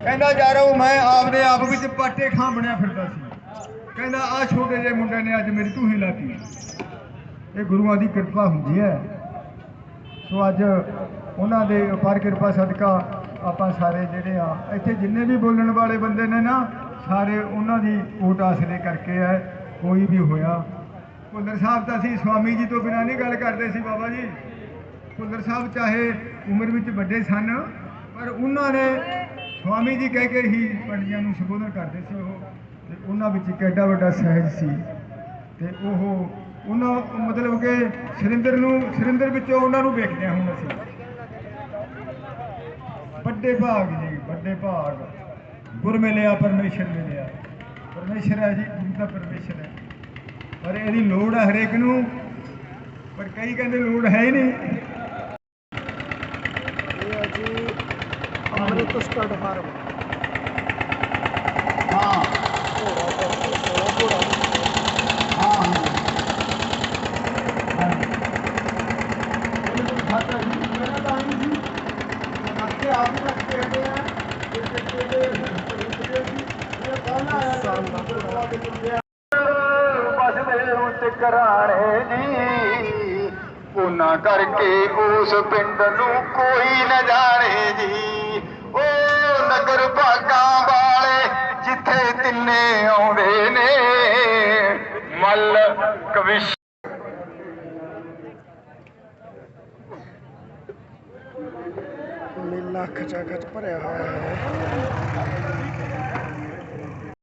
ਕਹਿੰਦਾ ਯਾਰੋ ਮੈਂ ਆਪਦੇ ਆਪ ਵਿੱਚ ਪਾਟੇ ਖਾਂ ਬਣਿਆ ਫਿਰਦਾ ਸੀ। ਕਹਿੰਦਾ ਆ ਛੋਟੇ ਜਿਹੇ ਮੁੰਡੇ ਨੇ ਅੱਜ ਮੇਰੀ ਧੂਹੀ ਲਾਤੀ। ਇਹ ਗੁਰੂਆਂ ਦੀ ਕਿਰਪਾ ਹੁੰਦੀ ਹੈ। ਸੋ ਅੱਜ ਉਹਨਾਂ ਦੇ ਅਪਾਰ ਕਿਰਪਾ ਸਦਕਾ ਆਪਾਂ ਸਾਰੇ ਜਿਹੜੇ ਆ, ਇੱਥੇ ਜਿੰਨੇ ਵੀ ਬੋਲਣ ਵਾਲੇ ਬੰਦੇ ਨੇ ਨਾ, ਸਾਰੇ ਉਹਨਾਂ ਦੀ ਓਟ ਆਸਰੇ ਕਰਕੇ ਹੈ, ਕੋਈ ਵੀ ਹੋਇਆ। ਭੁੱਲਰ ਸਾਹਿਬ ਤਾਂ ਅਸੀਂ ਸਵਾਮੀ ਜੀ ਤੋਂ ਬਿਨਾਂ ਨਹੀਂ ਗੱਲ ਕਰਦੇ ਸੀ, ਬਾਬਾ ਜੀ। ਭੁੱਲਰ ਸਾਹਿਬ ਚਾਹੇ ਉਮਰ ਵਿੱਚ ਵੱਡੇ ਸਨ, ਪਰ ਉਹਨਾਂ ਨੇ ਸਵਾਮੀ ਜੀ ਕਹਿ ਕੇ ਹੀ ਪੰਡਿਤਾਂ ਨੂੰ ਸੰਬੋਧਨ ਕਰਦੇ ਸੀ ਉਹ, ਤੇ ਉਹਨਾਂ ਵਿੱਚ ਇੱਕ ਐਡਾ ਵੱਡਾ ਸਹਿਜ ਸੀ। ਤੇ ਉਹ ਉਹਨਾਂ ਮਤਲਬ ਕਿ ਸੁਰਿੰਦਰ ਨੂੰ, ਸੁਰਿੰਦਰ ਵਿੱਚੋਂ ਉਹਨਾਂ ਨੂੰ ਵੇਖਦੇ ਹਾਂ ਹੁਣ ਅਸੀਂ। ਵੱਡੇ ਭਾਗ ਜੀ, ਵੱਡੇ ਭਾਗ। ਗੁਰ ਮਿਲਿਆ, ਪਰਮੇਸ਼ਰ ਮਿਲਿਆ। ਪਰਮੇਸ਼ਰ ਹੈ ਜੀ, ਗੁਰੂ ਦਾ ਪਰਮੇਸ਼ਰ ਹੈ। ਪਰ ਇਹਦੀ ਲੋੜ ਹੈ ਹਰੇਕ ਨੂੰ। ਪਰ ਕਈ ਕਹਿੰਦੇ ਲੋੜ ਹੈ ਹੀ ਨਹੀਂ ਇਹ ਹੈ ਜੀ ਅੰਮ੍ਰਿਤ ਸਟੱਡ ਫਾਰਮ ਹਾਂ ਘੋੜਾ ਘੋੜਾ ਘੋੜਾ ਹਾਂ ਇਹ ਖਾਤਾ ਜੀ ਮੇਰਾ ਤਾਂ ਆਈ ਸੀ ਅੱਗੇ ਆਪ ਹੀ ਰੱਖ ਕੇ ਆਏ ਆ ਇਹ ਕਿਤੇ ਦੇ ਇਹ ਕੌਣ ਆਇਆ ਸ਼ਾਨਦਾਰ ਬਸਦੇ ਉੱਤੇ ਕਰਾਣੇ ਜੀ ਉਹਨਾਂ ਕਰਕੇ ਉਸ ਪਿੰਡ ਨੂੰ ਕੋਈ ਨਾ ਜਾਣੇ ਜੀ। ਤਿੰਨੇ ਆਉਂਦੇ ਨੇ। ਮੱਲ ਕਵਿਸ਼ ਮੇਲਾ ਖਚਾ ਭਰਿਆ ਹੋਇਆ ਹੈ।